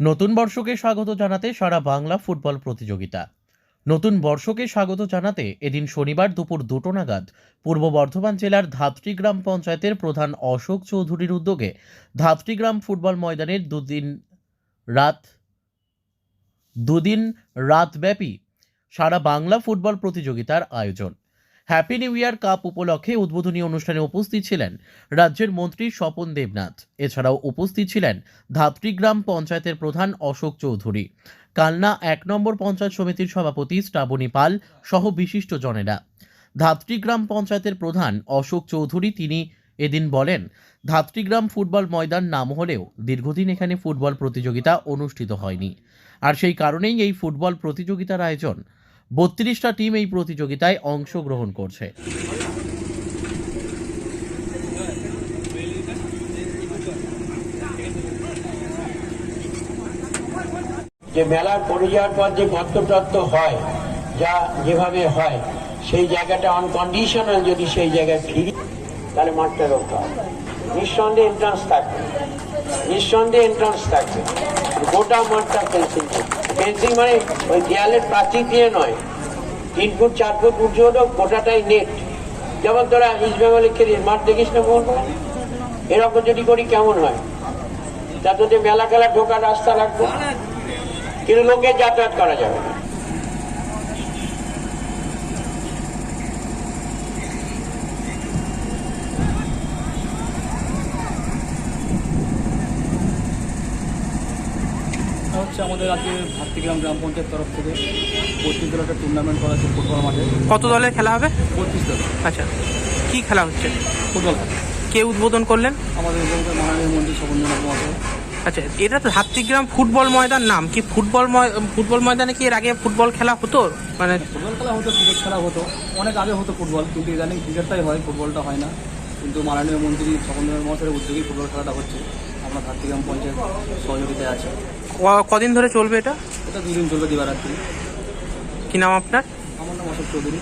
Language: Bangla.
নতুন বর্ষকে স্বাগত জানাতে সারা বাংলা ফুটবল প্রতিযোগিতা। নতুন বর্ষকে স্বাগত জানাতে এদিন শনিবার দুপুর দুটো নাগাদ পূর্ব বর্ধমান জেলার ধাত্রী গ্রাম পঞ্চায়েতের প্রধান অশোক চৌধুরীর উদ্যোগে ধাত্রী গ্রাম ফুটবল ময়দানের দুদিন রাত, দুদিন রাতব্যাপী সারা বাংলা ফুটবল প্রতিযোগিতার আয়োজন। হ্যাপি নিউ ইয়ার কাপ উপলক্ষে উদ্বোধনী অনুষ্ঠানে উপস্থিত ছিলেন রাজ্যের মন্ত্রী স্বপন দেবনাথ। এছাড়াও উপস্থিত ছিলেন ধাত্রীগ্রাম পঞ্চায়েতের প্রধান অশোক চৌধুরী। কালনা এক নম্বর পঞ্চায়েত সমিতির সভাপতি শ্রাবণী পাল সহ বিশিষ্ট জনেরা। ধাত্রীগ্রাম পঞ্চায়েতের প্রধান অশোক চৌধুরী তিনি এদিন বলেন ধাত্রীগ্রাম ফুটবল ময়দান নাম হলেও দীর্ঘদিন এখানে ফুটবল প্রতিযোগিতা অনুষ্ঠিত হয়নি। আর সেই কারণেই এই ফুটবল প্রতিযোগিতার আয়োজন বত্রিশটা টিম এই প্রতিযোগিতায় অংশগ্রহণ করছে। যে মেলার পড়ে যাওয়ার পর যে গন্তব্য হয়, যা যেভাবে হয়, সেই জায়গাটা অন কন্ডিশনাল যদি সেই জায়গায় ফিরি, তাহলে মাঠটা রক্ষা হবে। নিঃসন্দেহে এন্ট্রান্স থাকবে। নিঃসন্দেহে এন্ট্রান্স থাকবে। গোটা মাঠটা ফেন্সিং ফেন্সিং মানে ওই দেয়ালের প্রাচীর দিয়ে নয়। তিন ফুট, চার ফুট উঁচু হলো গোটাটাই নেট যেমন তোরা ইস্ট বেঙ্গলে খেলি মাঠ দেখিস না মোহন এরকম যদি করি কেমন হয়? তা তোদের মেলা খেলা ঢোকার রাস্তা লাগবে। কিন্তু লোকে যাতায়াত করা যাবে না। হচ্ছে আমাদের আজকে ভাতৃগ্রাম গ্রাম পঞ্চায়েত তরফ থেকে পঁচিশ দল একটা টুর্নামেন্ট করা হচ্ছে ফুটবল মাঠে। কত দলের খেলা হবে? পঁচিশ দল। আচ্ছা কি খেলা হচ্ছে? ফুটবল। কে উদ্বোধন করলেন? আমাদের মাননীয় মন্ত্রী শবনজনক মহাশয়। আচ্ছা এটা তো হাতিগ্রাম ফুটবল ময়দান নাম। কি ফুটবল ফুটবল ময়দানে কি এর আগে ফুটবল খেলা হতো? মানে ফুটবল খেলা হতো ক্রিকেট খেলা হতো। অনেক আগে হতো ফুটবল কিন্তু ইদানিং ক্রিকেটটাই হয় ফুটবলটা হয় না। কিন্তু মাননীয় মন্ত্রী সকলের মহাশয়ের উদ্যোগেই ফুটবল খেলাটা হচ্ছে। আমরা ভাতৃগ্রাম পঞ্চায়েত সহযোগিতায় আছে। কদিন ধরে চলবে এটা? এটা দুদিন চলবে দিবারাত্রি। কি নাম আপনার? আমার নাম অশোক চৌধুরী।